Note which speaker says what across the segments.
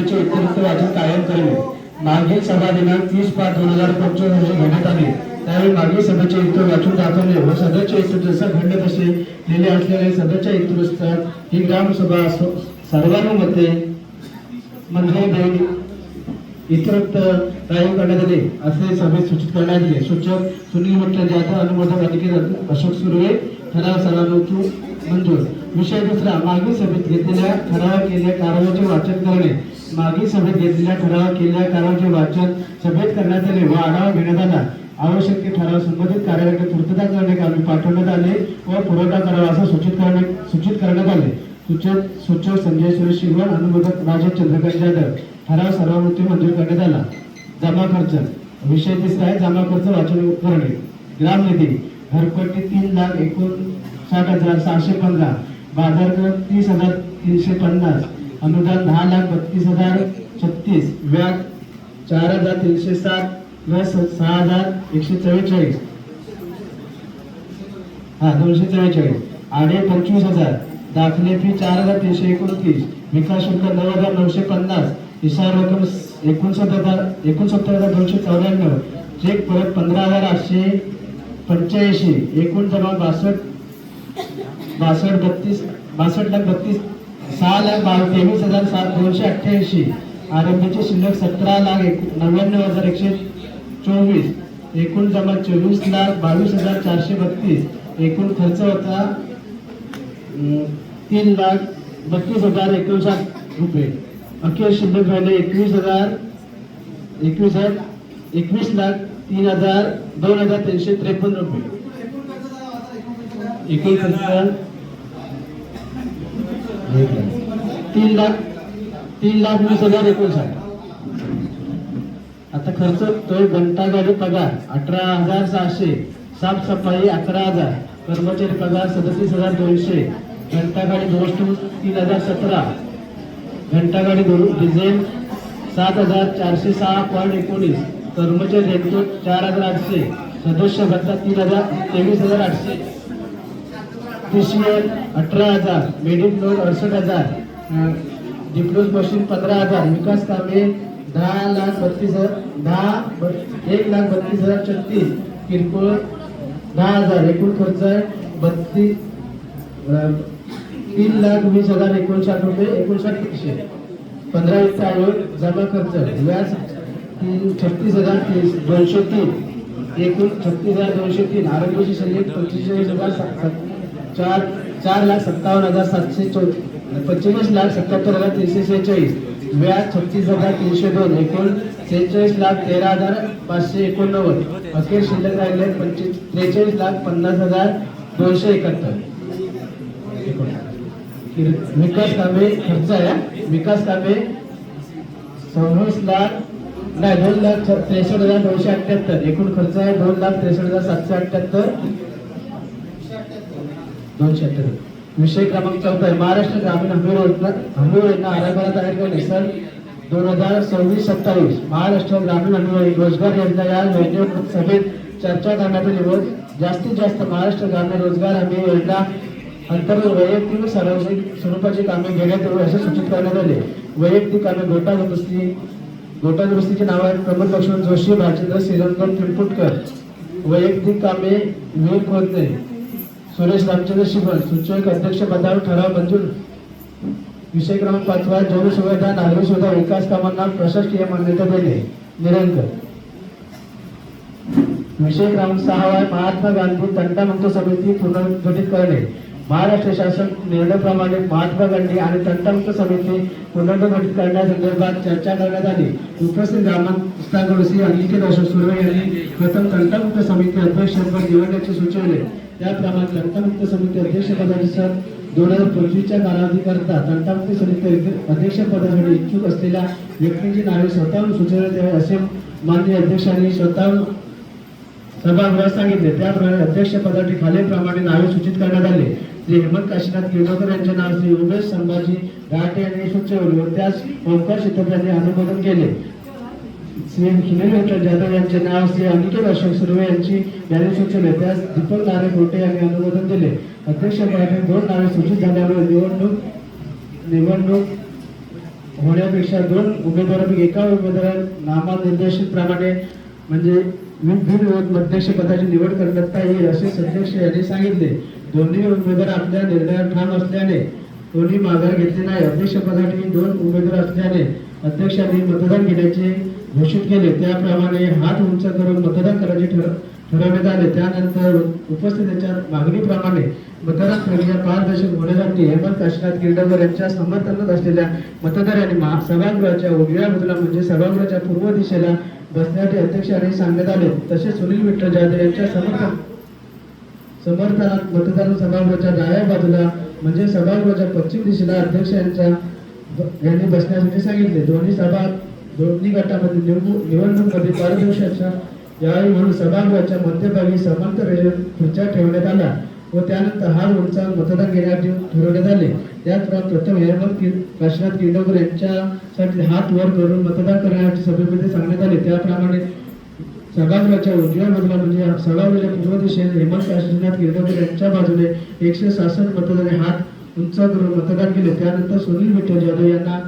Speaker 1: सभेचे इत्यर्थ वाचन कायम करणे मागील सभा दिनांक तीस पाच दोन हजार पंचवीस रोजी घेण्यात आले. त्यावेळी मागील सभेचे इतर वाचून दाखवले व सदस्य इतर जसं घडले तसे लिहिले असलेले सदस्य इतुरुस्तात ही ग्रामसभा सर्वानुमते म्हणजे मंजूर देऊन इतरत कायम करण्यात आले असे सभेत सूचित करण्यात आले. सूचक सुनील विठ्ठल जाधव अनुमोदक अधिकारी अशोक सुर्वे ठराव सरानुतू मंजूर. विषय दुसरा मागील सभेत घेतलेल्या ठराव केलेल्या कारवाईचे वाचन करणे. मागील सभेत घेतलेल्या ठराव केलेल्या कारवाईचे वाचन सभेत करण्यात आले व आढावा घेण्यात आला. आवश्यक ते ठराव संबंधित कार्यालयाकडे पूर्तता करणे कामी पाठवण्यात आले व पुरवठा करावा असं सूचित करणे सूचित करण्यात आले. सूचक सूचक संजय सुरेश शिगवण अनुमोदक राजा चंद्रकांत जाधव. ठराव सर्वानुमते मंजूर करण्यात आला. जमा खर्च. विषय तिसरा आहे जमा खर्च वाचन करणे ग्राम निधी. घरपट्टी तीन लाख एकोणसाठ हजार सहाशे पंधरा. बाजार तीस हजार तीनशे पन्नास. अनुदान दहा लाख बत्तीस हजार छत्तीस व्याज चार हजार तीनशे सात प्लस सहा हजार एकशे चव्वेचाळीस. हा दोनशे चव्वेचाळीस. आडे पंचवीस हजार. दाखले फी चार हजार तीनशे एकोणतीस. विकास शुल्क नऊ हजार नऊशे पन्नास. इशार रक्कम एकोणसत्तर हजार एकोणसत्तर हजार दोनशे चौऱ्याण्णव. चेक परत पंधरा हजार आठशे पंच्याऐंशी. एकूण जमा बासष्ट बासष्ट बत्तीस बासष्ट लाख बत्तीस सहा लाख बा तेवीस हजार सात दोनशे अठ्ठ्याऐंशी. आरोग्याची शिल्लक सतरा लाख एक नव्याण्णव हजार एकशे चोवीस. एकूण जमा चोवीस लाख बावीस हजार चारशे बत्तीस. एकूण खर्च होता तीन लाख बत्तीस हजार एकोणसाठ रुपये. अखेर शिल्लक राहिले एकवीस हजार एकवीस हजार एकवीस लाख तीन हजार दोन हजार तीनशे त्रेपन्न रुपये. एकूण खर्च तीन लाख तीन लाख वीस हजार एकोणसाठ. आता खर्च तो घंटागाडी पगार अठरा हजार सहाशे साफसफाई अकरा हजार कर्मचारी पगार सदतीस हजार दोनशे घंटागाडी दोन तीन हजार सतरा घंटागाडी डिझेल सात हजार चारशे सहा पॉईंट एकोणीस कर्मचारी रेटो चार हजार आठशे सदस्य भत्ता तीन हजार तेवीस हजार आठशे. पीसीएल अठरा हजार. मेडिक लोन अडसष्ट हजार. डिप्लोज मशीन पंधरा हजार. विकास कामे दहा लाख बत्तीस हजार दहा ब- एक लाख बत्तीस हजार छत्तीस. किरकोळ दहा हजार. एकूण खर्च आहे बत्तीस तीन लाख वीस हजार एकोणसाठ रुपये एकोणसाठ एकशे पंधरा वित्त आयोग जमा खर्च. व्याज तीन छत्तीस हजार तीस दोनशे तीन. एकूण छत्तीस हजार दोनशे तीन. आरोग्याची संयुक्त पंचेचाळीस हजार सात- चार चार लाख सत्तावन्न हजार सातशे चौ पंचेचाळीस लाख सत्याहत्तर हजार तीनशे सेहेचाळीस. व्याज छत्तीस हजार तीनशे दोन एकूण सेहेचाळीस लाख तेरा हजार पाचशे एकोणनव्वद. अखेर शिल्लक राहिले पंचे त्रेचाळीस लाख पन्नास हजार दोनशे एकाहत्तर. विकास कामे खर्च आहे विकास कामे सव्वीस लाख नाही दोन लाख त्रेसष्ट हजार दोनशे अठ्ठ्याहत्तर एकूण खर्च आहे दोन लाख त्रेसष्ट हजार सातशे अठ्ठ्याहत्तर दोनशे अठ्ठ्याहत्तर विषय क्रमांक चौथा आहे. महाराष्ट्र ग्रामीण हमीर हमीर योजना आराखडा तयार करणे सन दोन हजार सव्वीस सत्तावीस. महाराष्ट्र ग्रामीण हमी रोजगार योजना या योजनेवर सभेत चर्चा करण्यात आली व जास्तीत जास्त महाराष्ट्र ग्रामीण रोजगार हमी योजना अंतर्गत वैयक्तिक सार्वजनिक स्वरूपाची कामे घेण्यात येऊ असे सूचित करण्यात आले. वैयक्तिक कामे गोटा दुरुस्ती गोटा दुरुस्तीचे नाव आहे प्रमोद लक्ष्मण जोशी भाजेंद्र श्रीरंगम त्रिपुटकर. वैयक्तिक कामे विवेक नाही. सुरेश रामचंद्र शिवण सूचक अध्यक्ष पदावर ठराव मंजूर. विषय क्रमांक पाचवा जल सुविधा नागरी सुविधा विकास कामांना प्रशासकीय मान्यता देणे निरंतर विषय क्रमांक सहावा महात्मा गांधी तंटामुक्त समिती पुनर्गठित करणे. महाराष्ट्र शासन निर्णयाप्रमाणे महात्मा गांधी आणि तंटामुक्त समिती पुनर्गठित करण्यासंदर्भात चर्चा करण्यात आली. उपस्थित ग्रामस्थांकडून श्री अंकित अशोक सुर्वे यांनी प्रथम तंटामुक्त समिती अध्यक्षपद निवडण्याचे सुचवले. त्याप्रमाणे तंटामुक्त समिती अध्यक्षपदाची सर दोन हजार पंचवीसच्या कालावधीकरता तंटामुक्त समिती अध्यक्षपदासाठी इच्छुक असलेल्या व्यक्तींची नावे स्वतःहून सुचवण्यात यावी असे माननीय अध्यक्षांनी स्वतःहून सभागृहात सांगितले. त्याप्रमाणे अध्यक्षपदासाठी खालीलप्रमाणे नावे सूचित करण्यात आले. जे हेमंत काशीनाथ केळकर यांचे नाव श्री योगेश संभाजी घाटे यांनी सुचवले व त्यास ओंकार शितप यांनी अनुमोदन केले. श्री हिमेंद्र जाधव यांचे नाव श्री अनिकेत अशोक सुर्वे यांची यांनी सुचवले त्यास दीपक नारे गोटे यांनी अनुमोदन दिले. अध्यक्ष अध्यक्षपदासाठी दोन नावे सूचित झाल्यामुळे निवडणूक निवडणूक होण्यापेक्षा दोन उमेदवारांपैकी एका उमेदवार नामनिर्देशित प्रमाणे म्हणजे विविध अध्यक्ष पदाची निवड करता येईल असे सदस्य यांनी सांगितले. दोन्ही उमेदवार आपल्या निर्णयात ठाम असल्याने कोणी माघार घेतली नाही. अध्यक्षपदासाठी दोन उमेदवार असल्याने अध्यक्षांनी मतदान घेण्याचे घोषित केले. त्याप्रमाणे हात उंच करून मतदान करायचे ठर ठरवण्यात आले. त्यानंतर उपस्थितीच्या मागणीप्रमाणे मतदान प्रक्रिया पारदर्शक होण्यासाठी हेमंत काशीनाथ गिरडकर यांच्या समर्थनात असलेल्या मतदारांनी सभागृहाच्या उजव्या बाजूला म्हणजे सभागृहाच्या पूर्व दिशेला बसण्यासाठी अध्यक्षांनी सांगण्यात आले. तसेच सुनील विठ्ठल जाधव यांच्या समर्थन समर्थनात मतदान सभागृहाच्या डाव्या बाजूला म्हणजे सभागृहाच्या पश्चिम दिशेला अध्यक्ष यांच्या यांनी बसण्यासाठी सांगितले. दोन्ही सभा दोन्ही गटामध्ये निवडणूक निवडणूकमध्ये पारदर्शकता यावेळी म्हणून सभागृहाच्या मध्यभागी समर्थ रेल्वे खुर्च्या ठेवण्यात आल्या व त्यानंतर हा उंचा मतदान घेण्यासाठी ठरवण्यात आले. त्याचप्रमाणे प्रथम हेमंत कि- काशीनाथ किर्डोकर यांच्यासाठी हात वर करून मतदान करण्यासाठी सभेमध्ये सांगण्यात आले. त्याप्रमाणे सभागृहाच्या उजव्या बाजूला म्हणजे सभागृहाच्या पूर्व दिशेने हेमंत काशीनाथ गिरडकर यांच्या बाजूने एकशे सहासष्ट मतदारांनी हात उंच करून मतदान केले. त्यानंतर सुनील विठ्ठल जाधव यांना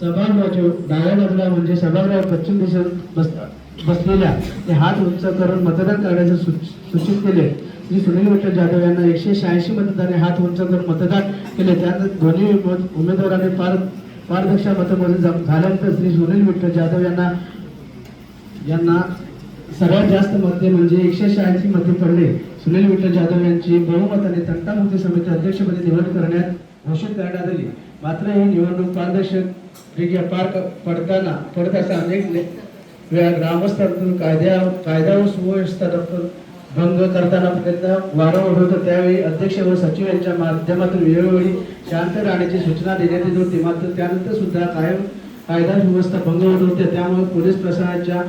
Speaker 1: सभागृहाच्या डाव्या बाजूला म्हणजे सभागृह पश्चिम दिशेत बस बसलेल्या ते हात उंच करून मतदान करण्याचे सूचित केले. श्री सुनील विठ्ठल जाधव यांना एकशे शहाऐंशी मतदारांनी हात उंच करून मतदान केले. त्यानंतर दोन्ही उमेद- उमेदवारांनी पार पारदर्शक मतमोजणी झाल्यानंतर श्री सुनील विठ्ठल जाधव यांना यांना सगळ्यात जास्त मते म्हणजे एकशे शहाऐंशी मते पडले. सुनील विठ्ठल जाधव यांची बहुमताने तंटामुक्ती समिती अध्यक्षपदी निवड करण्यात घोषित करण्यात आली मात्र ही निवडणूक पारदर्शक रित्या पार पडताना पडत असा अनेक वेळा ग्रामस्थांतून कायद्या कायदा व सुव्यवस्था भंग करताना प्रयत्न वारंवार होतो. त्यावेळी अध्यक्ष व सचिव यांच्या माध्यमातून वेळोवेळी शांत राहण्याची सूचना देण्यात येत होती. मात्र त्यानंतर सुद्धा कायम कायदा सुव्यवस्था भंग होत होत्या. त्यामुळे पोलीस प्रशासनाच्या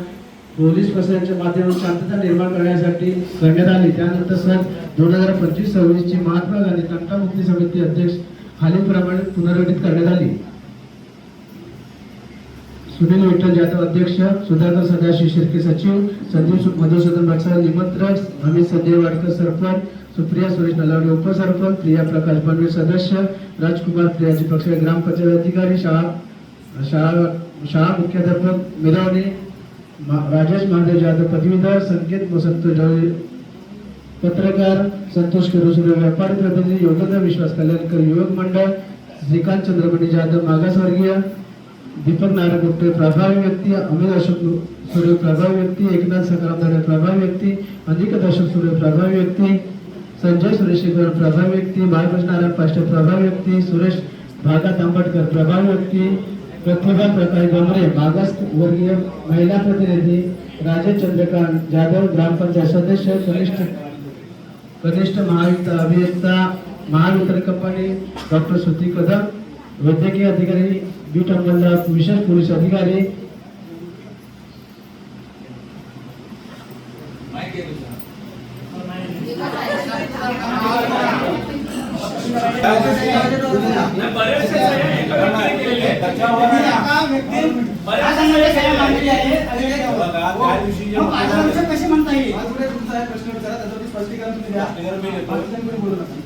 Speaker 1: पोलीस प्रशासनाच्या माध्यमातून शांतता निर्माण करण्यासाठी करण्यात आली. त्यानंतर सन दोन हजार पंचवीस सव्वीसची महात्मा गांधी तंटामुक्ती समिती अध्यक्ष खालीलप्रमाणे पुनर्गठित करण्यात आली. सुनील विठ्ठल जाधव अध्यक्ष सुधाकर सदाशिव शिर्के सचिव संदीप मधुसूदन बक्सार निमंत्रक अमित संजय वाडकर सरपंच सुप्रिया सुरेश नलावडे उपसरपंच प्रिया प्रकाश बनवे सदस्य राजकुमार प्रियाजी पक्ष ग्रामपंचायत अधिकारी शाळा शाळा शाळा मुख्याध्यापक मिरवणे राजेश महादेव जाधव पदवीधर संकेत वसंत जवळे पत्रकार संतोष किरोसुरे व्यापारी प्रतिनिधी योगेंद्र विश्वास कल्याणकर युवक मंडळ श्रीकांत चंद्रमणी जाधव मागासवर्गीय दीपक नारायण गुप्ते प्रभावी व्यक्ती अमित अशोक सूर्य प्रभावी व्यक्ती एकनाथ सकाराम दाडे प्रभावी व्यक्ती अधिक अशोक सूर्य प्रभावी व्यक्ती संजय सुरेशेकर प्रभावी व्यक्ती बाळकृष्ण नारायण पाष्टे प्रभावी व्यक्ती सुरेश भागात आंबटकर प्रभावी व्यक्ती प्रतिभा प्रकाश डोंगरे मागास वर्गीय महिला प्रतिनिधी राजेश चंद्रकांत जाधव ग्रामपंचायत सदस्य कनिष्ठ कनिष्ठ महायुक्त अभियंता महावितरण कंपनी डॉक्टर श्रुती कदम वैद्यकीय अधिकारी बीट अंमलदार विशेष पोलीस अधिकारी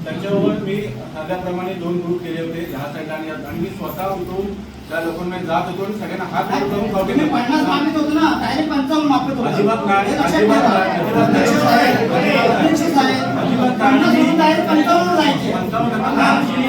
Speaker 2: त्याच्यावर मी सांगितल्याप्रमाणे दोन ग्रुप केले होते ह्या साईडला आणि आणि मी स्वतः उठून त्या लोकांना जात होतो आणि सगळ्यांना हात
Speaker 3: होतो
Speaker 2: अजिबात नाही, अजिबात अजिबात नाही. अजिबात नाही.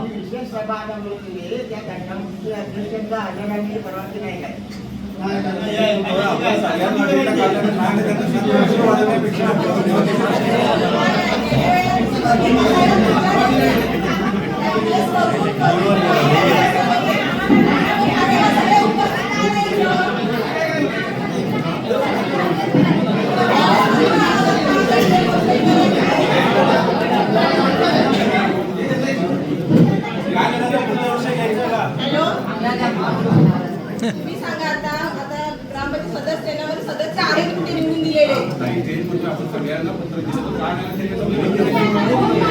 Speaker 2: स्वतः
Speaker 3: परवानगी नाही काय
Speaker 2: आपल्या सगळ्यांना डेटा काढल्यानं नाही, त्यांना शिकवून वाढवण्यापेक्षा काय करायचं पुढच्या वर्षी घ्यायचं का
Speaker 4: हॅलो मी सांगा आता आता ग्रामपंचायत
Speaker 2: नाही ते म्हणजे आपण सगळ्यांना पत्र दिलं तर काय नाही ते कसं बोलून गेलं.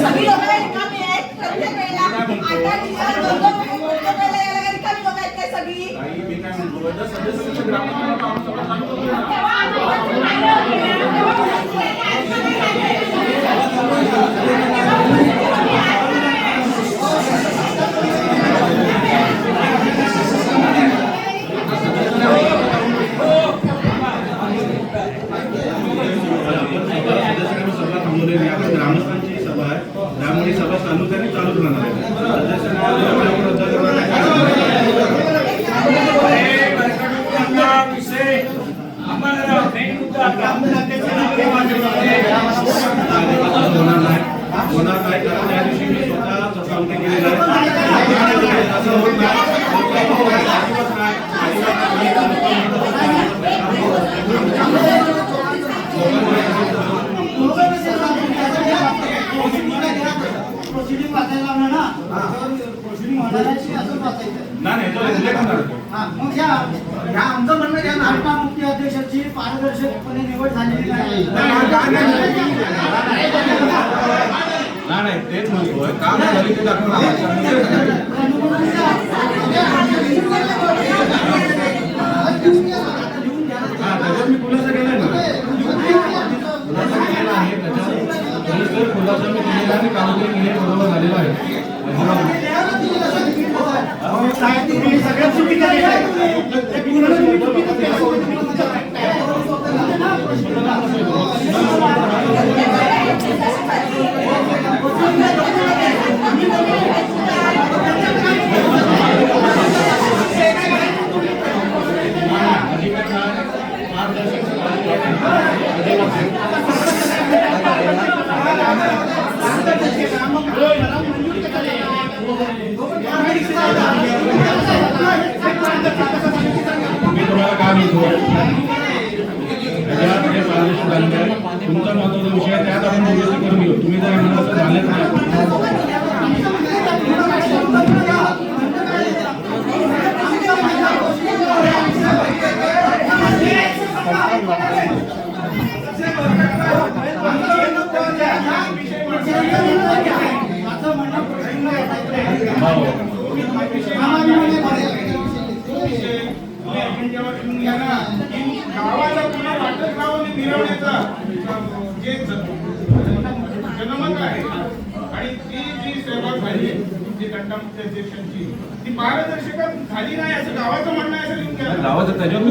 Speaker 4: सगळी लोक रिकामी आहेत प्रत्येक वेळेला आता ठिकाण दोन दोन वेळेस प्रत्येक वेळेला यायला रिकामी लोक आहेत काय सगळी
Speaker 2: काही मी काय म्हणतो जर सदस्य ग्रामपंचायत काम सगळं चालू करूया. सदस्यांनी सभा थांबवलेली आहे. आता ग्रामस्थांची सभा आहे त्यामुळे सभा चालू त्यांनी चालूच राहणार आहे सदस्यांना रद्द करणार होणार नाही होणार नाही कारण त्या दिवशी मी स्वतः तसं आमटे केलेलं आहे असं होत नाही अजिबात नाही. अजिबात
Speaker 3: प्रोसिडिंग वाचायला लावलं ना प्रोसिडिंग होणाराची असंच वाचायचं
Speaker 2: नाही नाही, तो उल्लेख होणार आहे.
Speaker 3: हा, मग या या आमचं म्हणणं घ्या ना मुख्य अध्यक्षाची पारदर्शकपणे निवड झालेली नाही
Speaker 2: नाही, तेच म्हणतोय काम झाली मी ना खुलासा मी केलेला कामगिरी बरोबर झालेलं आहे
Speaker 3: सगळ्यात चुकीचं
Speaker 2: अधिकार नाही, पारदर्शक मी तुम्हाला काय म्हणतो त्याच्यात हे पारदर्शक झालेलं आहे. तुमचा महत्त्वाचा विषय आहे, त्यात आपण दुरुस्ती करून घेऊ तुम्ही जर म्हणलं असं झालेच नाही
Speaker 3: माझं म्हणणं प्रोसिडिंग वाचायचं
Speaker 2: हो.
Speaker 5: गावाला पुन्हा वाटत गावाने मिरवण्याचा जे जनमत आहे आणि ती जी सेवा झाली तुमची दंडामुक्त अध्यक्षांची ती पारदर्शकता झाली नाही असं गावाचं म्हणणं आहे असं लिहून.
Speaker 2: गावाचं त्याच्यावर मी.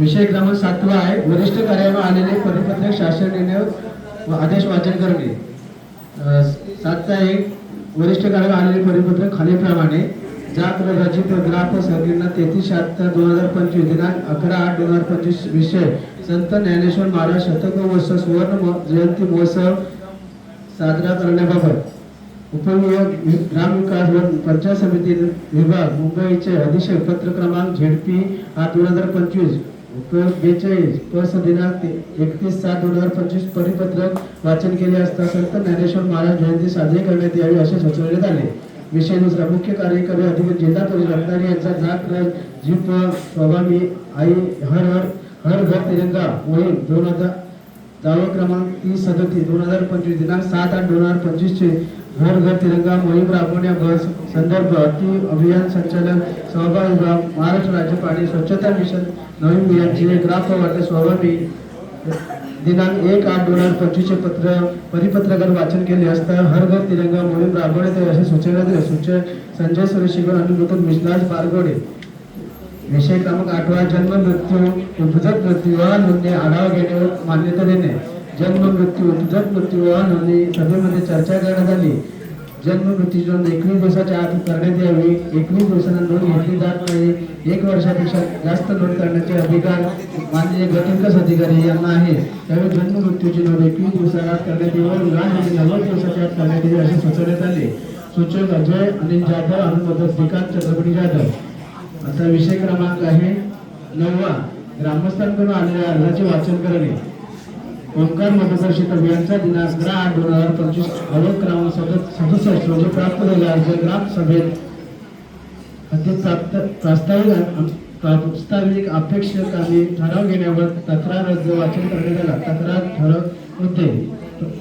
Speaker 1: विषय क्रमांक सातवा आहे. वरिष्ठ कार्यालय आलेले परिपत्रक शासन निर्णय व आदेश वाचन करणे. सातचा एक वरिष्ठ कार्यालय आलेले परिपत्रक खालीलप्रमाणे. जात व रचित ग्राफ संकीर्ण तेहतीस शहात्तर दोन हजार पंचवीस दिनांक अकरा आठ दोन हजार पंचवीस विषय. संत ज्ञानेश्वर महाराज शतक महोत्सव सुवर्ण जयंती महोत्सव साजरा करण्याबाबत. उपविभाग ग्रामविकास व पंचायत समिती विभाग मुंबईचे अधीक्षक पत्र क्रमांक झेडपी हा दोन हजार पंचवीस. उपयोग बेचाळीस पस दिनांक एकतीस सात दोन हजार पंचवीस परिपत्रक वाचन केले असता संत ज्ञानेश्वर महाराज जयंती साजरी करण्यात यावी असे सुचवण्यात आले. विषय दुसरा मुख्य कार्यकारी अधिकारी जिल्हा परिषद रत्नागिरी यांचा जात रथ जीप स्वामी आई हर हर हर घर तिरंगा मोहीम दोन हजार दावा क्रमांक तीस सदतीस दोन हजार पंचवीस दिनांक सात आठ दोन हजार पंचवीस चे घर घर तिरंगा मोहीम राबवण्याबस संदर्भ अति अभियान संचालन सहभाग विभाग महाराष्ट्र राज्य पाणी स्वच्छता मिशन नवीन मुलांची ग्राफ वाटत स्वाभावी दिनांक एक आठ दोन हजार पंचवीसचे पत्र परिपत्रकार वाचन केले असता हर घर तिरंगा मोहीम राबवण्यात येईल असे सूचना दिले. सूचन संजय सुरेशिकर आणि नूतन मिश्राज बारगोडे. विषय क्रमांक आठवा जन्म मृत्यू उपजत मृत्यू विवाह नोंदणी आढावा घेण्यावर मान्यता देणे. जन्म मृत्यू उपजत मृत्यू आणि सभेमध्ये चर्चा करण्यात आली. जन्म मृत्यूची नोंद एकवीस दिवसाच्या आत करण्यात यावी. एकवीस दिवसांना नोंद घेतली जात नाही. एक वर्षापेक्षा जास्त नोंद करण्याचे अधिकार माननीय गटविकास अधिकारी यांना आहे. त्यावेळी जन्म मृत्यूची नोंद एकवीस दिवसाच्या आत करण्यात यावी. व आणि नव्वद दिवसाच्या आत करण्यात यावी असे सुचवण्यात आले. सूचक अजय अनिल जाधव अनुमोदक श्रीकांत छत्रपती जाधव. आता विषय क्रमांक आहे नववा. ग्रामस्थांकडून आलेल्या अर्जाचे वाचन करणे. ओंकार मतदर्शित अभियानचा दिनांक अकरा आठ दोन हजार पंचवीस अलोक क्रमांक सदुसष्ट रोजी प्राप्त झालेला अर्ज ग्रामसभेत अति प्राप्त प्रास्ताविक प्रास्ताविक अपेक्षक आणि ठराव घेण्यावर तक्रार अर्ज वाचन करण्यात आला. तक्रार ठराव मुद्दे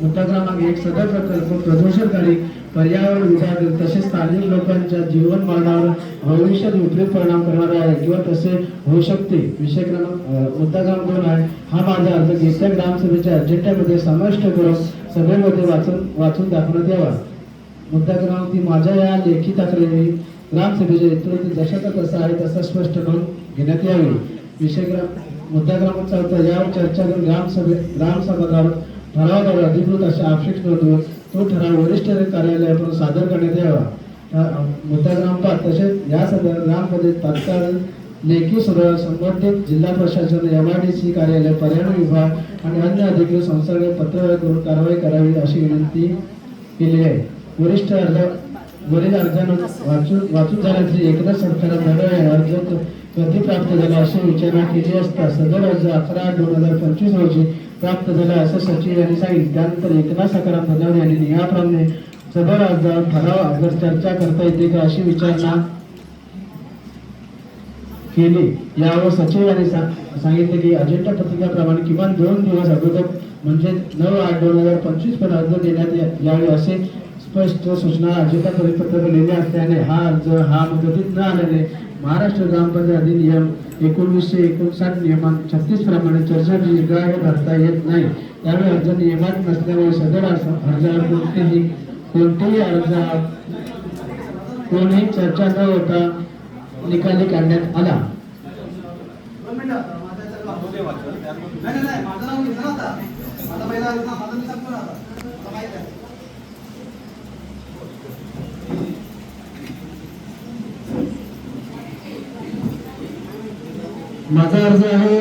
Speaker 1: मुद्दा क्रमांक एक सदर प्रकल्प प्रदूषणकारी पर्यावरण विचार तसेच स्थानिक लोकांच्या जीवनमानावर भविष्यात विपरीत परिणाम करणार आहे किंवा तसे होऊ शकते. विषय क्रमांक मुद्दा क्रमांक दोन आहे. हा माझा अर्ज घेतल्या ग्रामसभेच्या अजेंड्यामध्ये समाविष्ट करून सभेमध्ये वाचून वाचून दाखवण्यात यावा. मुद्दा क्रमांक ती माझ्या या लेखी तक्रारी ग्रामसभेच्या इतरती जशाचा तसा आहे तसा स्पष्ट करून घेण्यात यावी. विषय क्रम मुद्दा क्रमांक चौथा यावर चर्चा करून ग्रामसभे ग्रामसभागावर ठरावाद्वारे अधिकृत असे आक्षेप करतो. तो ठराव वरिष्ठ कार्यालयाकडून सादर करण्यात यावा. मुद्दा क्रमांक तसेच या सभा ग्राममध्ये तात्काळ लेखी सुधारणा संबंधित जिल्हा प्रशासन एम आय डी सी कार्यालय पर्यावरण विभाग आणि अन्य अधिकृत संस्थांकडे पत्र करून कारवाई करावी अशी विनंती केली आहे. वरिष्ठ अर्ज वरील अर्जानं वाचून वाचून झाल्याची एकदाच सरकारला नव्या अर्ज कधी प्राप्त झाला अशी विचारणा केली असता सदर अर्ज अकरा दोन हजार पंचवीस रोजी प्राप्त झाला असं सचिव यांनी सांगितले. त्यानंतर एकनाथ सकाराम धनवडे यांनी याप्रमाणे सदर अर्जावर ठराव जर चर्चा करता येते का अशी विचारणा केली. यावर सचिव यांनी सांगितले की अजेंडा पत्रिकाप्रमाणे किमान दोन दिवस अगोदर म्हणजे नऊ आठ दोन हजार पंचवीस पण अर्ज देण्यात या- यावे असे स्पष्ट सूचना अजेंडा परिपत्रक लिहिले असल्याने हा अर्ज हा मुदतीत न आल्याने महाराष्ट्र ग्रामपंचायत अधिनियम एकोणीसशे एकोणसाठ नियमान छत्तीस प्रमाणे चर्चा दीर्घाय भरता येत नाही. त्यामुळे अर्ज नियमात नसल्यामुळे सदर अर्ज- अर्जावर कोणतेही कोणतेही अर्ज कोणीही चर्चा न होता निकाली काढण्यात आला.
Speaker 3: नाही नाही माझं नाव घेतलं आता. पहिला अर्ज ना, माझं मी सांगतो ना आता आता माहीत आहे
Speaker 1: माझा अर्ज आहे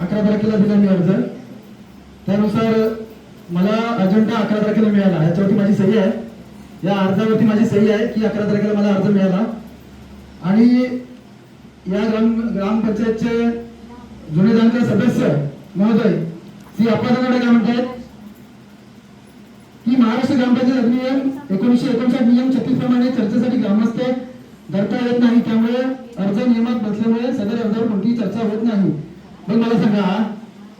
Speaker 1: अकरा तारखेला दिला मी अर्ज. त्यानुसार मला अजेंडा अकरा तारखेला मिळाला. याच्यावरती माझी सही आहे. या अर्जावरती माझी सही आहे की अकरा तारखेला मला अर्ज मिळाला. आणि या ग्राम ग्रामपंचायतचे जुने जाणकार सदस्य महोदय श्री अप्पादाकडे काय म्हणतात की महाराष्ट्र ग्रामपंचायत अधिनियम एकोणीसशे एकोणसाठ नियम छत्तीस प्रमाणे चर्चेसाठी ग्रामस्थ धरता येत नाही त्यामुळे अर्ज नियमात नसल्यामुळे सदर अर्जावर कोणतीही चर्चा होत नाही. मग मला सांगा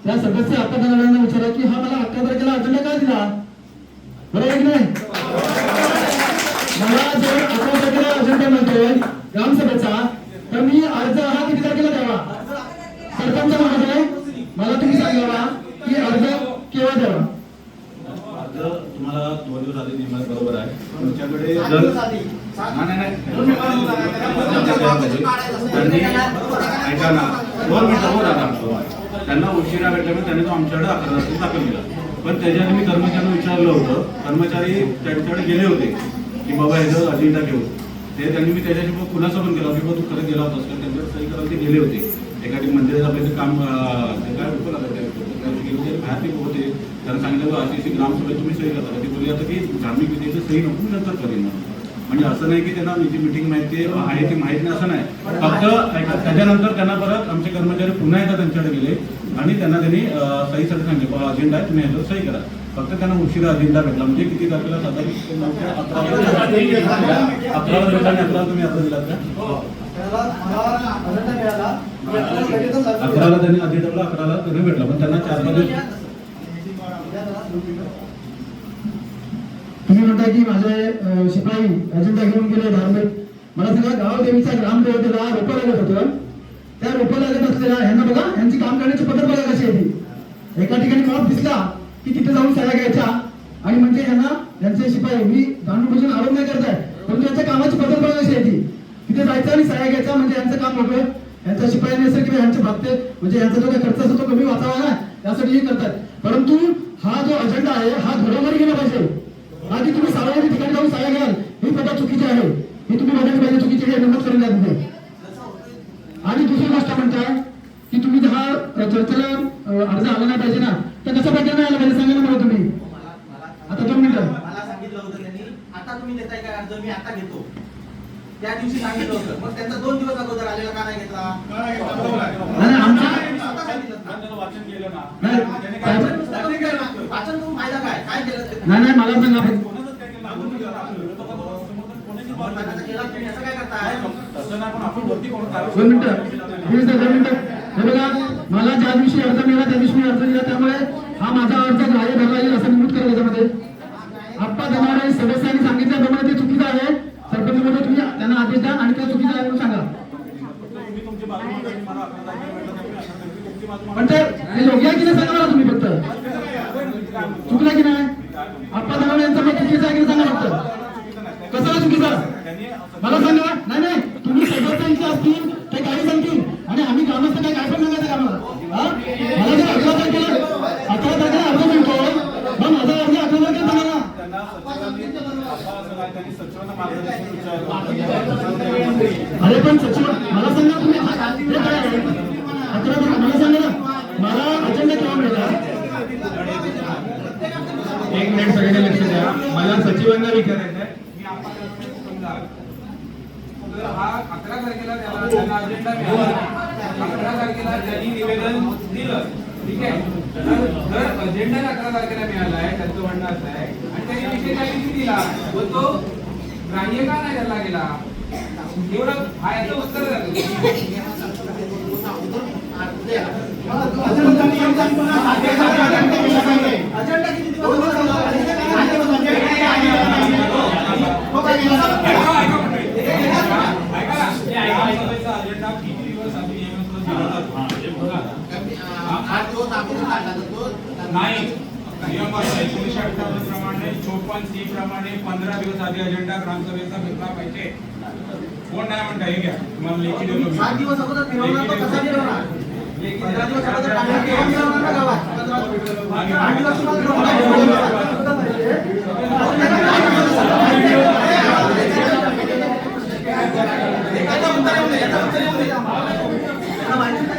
Speaker 1: त्या सदस्य अप्पादारांना विचारा की हा मला अकरा तारखेला अजेंडा का दिला? बरोबर की नाही? मला जर अकरा तारखेला अजेंडा मिळतोय ग्रामसभेचा तर मी अर्ज हा किती तारखेला द्यावा? सरपंच महोदय मला तुम्ही सांगावा की अर्ज केव्हा द्यावा?
Speaker 2: अर्ज तुम्हाला दोन दिवस आधी नियमात बरोबर आहे. तुमच्याकडे
Speaker 3: सात
Speaker 2: जर
Speaker 3: दिवस आधी.
Speaker 2: नाही, नाही, नाही. दोन मिनिटं त्यांनी ऐका ना. दोन मिनिटं हो दादा. त्यांना उशिरा भेटल्यामुळे त्यांनी तो आमच्याकडे अकरा दाखल केला पण त्याच्याने मी कर्मचाऱ्यांना विचारलं होतं. कर्मचारी त्यांच्याकडे गेले होते की बाबा ह्याचं अजेंडा घेऊ ते त्यांनी मी त्याच्याशी मग खुलासा पण केला. की तू खरं गेला होतास का त्यांच्याकडे सही करायला ते गेले होते. एखादी मंदिरात आपलं ते काम ते काय होतं. बाहेर होते. त्यांना सांगितलं बा अशी अशी ग्रामसभेत तुम्ही सही करता. ते बोलले आता की धार्मिक विधीचं सही नको मी नंतर करेन. म्हणजे असं नाही की त्यांना जी मिटिंग माहिती आहे ती माहीत नाही असं नाही. फक्त त्याच्यानंतर त्यांना परत आमचे कर्मचारी पुन्हा एकदा त्यांच्याकडे गेले आणि त्यांना त्यांनी अं, सहीसाठी सांगितले "बा, अजेंडा आहे तुम्ही ह्याच्यावर सही करा. फक्त त्यांना उशिरा अजेंडा भेटला. म्हणजे किती तारखेला? साधारण अकरा अकराला भेटला. आणि अकराला तुम्ही आता दिलात का? अकराला त्यांनी अजेंडा अकराला त्यांनी भेटला पण त्यांना चार पाच दिवस
Speaker 6: तुम्ही म्हणताय की माझे शिपाई अजिंठा घेऊन गेले धार्मिक. मला सांगा गाव देवीचा ग्रामदेवतेला रोप लागत होतं. त्या रोप लागत असलेल्या ह्यांना बघा यांची काम करण्याची पद्धत बघा कशी आहे ती. एका ठिकाणी मॉप दिसला की तिथे जाऊन सगळ्या घ्यायच्या. आणि म्हणजे यांना यांचे शिपाई मी भांडून आरोप नाही करत आहे परंतु यांच्या कामाची पद्धत बघा कशी आहे ती. तिथे जायचं आणि सहाय्या घ्यायचा म्हणजे यांचं काम होतं यांच्या शिपायांनी असेल किंवा यांचे भक्ते म्हणजे यांचा जो काही खर्च असतो तो कमी वाचावा ना यासाठी हे करतात. परंतु हा जो अजेंडा आहे हा घरोघरी गेला पाहिजे आधी तुम्ही सार्वजनिक ठिकाणी जाऊन सह्या घ्याल ही पद्धत चुकीची आहे ही तुम्ही बघायला पाहिजे चुकीची आहे नमूद करून द्या तिथे आणि दुसरी गोष्ट म्हणताय की तुम्ही दहा चर्चेला अं, अर्ज आला नाही पाहिजे ना तर कसं पाहिजे नाही आला पाहिजे सांगा ना मला तुम्ही आता दोन मिनिटं
Speaker 7: मला सांगितलं होतं त्यांनी आता तुम्ही देताय काय अर्ज मी आता घेतो त्या दिवशी सांगितलं होतं मग त्यांचा दोन दिवस अगोदर आलेला का नाही घेतला
Speaker 6: नाही नाही, आमच्या
Speaker 7: मी स्वतः सांगितलं ना.
Speaker 2: त्याचं वाचन केलं ना
Speaker 6: नाही,
Speaker 2: त्याने काय
Speaker 6: साहेब-
Speaker 7: नुसतं तुम्ही काय ना- वाचन करून फायदा काय काय केलं ते?
Speaker 6: नाही नाही मला सांगा आपण
Speaker 2: कोणाचंच काय केलं आपण केलं आपण विरोधकाबरोबर समोर तर कोणाची
Speaker 7: मग
Speaker 2: बाजू
Speaker 7: आता
Speaker 2: नाही.
Speaker 7: केलं तुम्ही असं काय करताय
Speaker 2: तसं नाही पण आपण वरती कोण
Speaker 6: दोन मिनिटं प्लीज दोन मिनिटं. हे बघा मला ज्या दिवशी अर्ज मिळाला त्या दिवशी मी अर्ज दिला. त्यामुळे हा माझा अर्ज ग्राह्य धरला येईल असं नमूद करा याच्यामध्ये. आप्पा देणारे सदस्यांनी सांगितल्याप्रमाणे ते चुकीचं आहे. सरपंच म्हणून तुम्ही त्यांना आदेश द्या आणि ते चुकीचं आहे म्हणून सांगा. पण ते योग्य आहे की नाही सांगा मला तुम्ही फक्त चुकला की नाही आप्पा देणारे यांचा मत चुकीचं आहे की नाही सांगा फक्त कसं चुकीचं
Speaker 2: त्यांनी असं-
Speaker 6: मला सांगा नाही नाही तुम्ही सदस्यांचे असतील ते काही सांगतील आणि आम्ही ग्रामस्थ काय काय पण सांगायचं का मला हा? मला जर अकरा तारखेला अकरा तारखेला अर्ज मिळतो मग माझा अर्ज अकरा तारखेला सांगा ना
Speaker 2: त्यांना सचिवांनी असं असं नाही, त्यांनी सचिवांना मार्गदर्शन विचारलं.
Speaker 6: अरे पण सचिव मला सांगा तुम्ही हे काय आहे? अकरा तारखेला मला सांगा ना मला अजेंडा केव्हा मिळाला
Speaker 5: सगळ्यांनी लक्ष द्या मला सचिवांना विचारायचं आहे मी तर हा अकरा तारखेला त्याला त्याला अजेंडा मिळाला अकरा तारखेला त्यांनी निवेदन दिलं ठीक आहे तर जर अजेंडा अकरा तारखेला मिळाला आहे त्यांचं म्हणणं असं आहे आणि त्यांनी विषय त्या दिवशी दिला व तो ग्राह्य का नाही धरला गेला एवढं हा याचं उत्तर द्या
Speaker 7: अजेंडा किती दिवस अगोदर
Speaker 2: अजेंडा किती दिवस आधी
Speaker 7: आठ दिवस अगोदर काढला जातो
Speaker 2: नाही. नियम आहे एकोणीसशे अठ्ठावन्न प्रमाणे चोपन्न सी प्रमाणे पंधरा दिवस आधी अजेंडा ग्रामसभेचा घेतला पाहिजे. कोण नाही म्हणता हे घ्या. तुम्हाला लेखी
Speaker 7: दिवस अगोदर फिरवणार तो कसा फिरवणार पंधरा दिवस अगोदर काढला तेव्हा फिरवणार ना गावात आठ दिवस तुम्हाला एखादा उत्तर येऊ दे, याचं उत्तर येऊ दे. त्याला माहिती नाही काय
Speaker 2: तुमची चुकी नाहीये पण मी नियम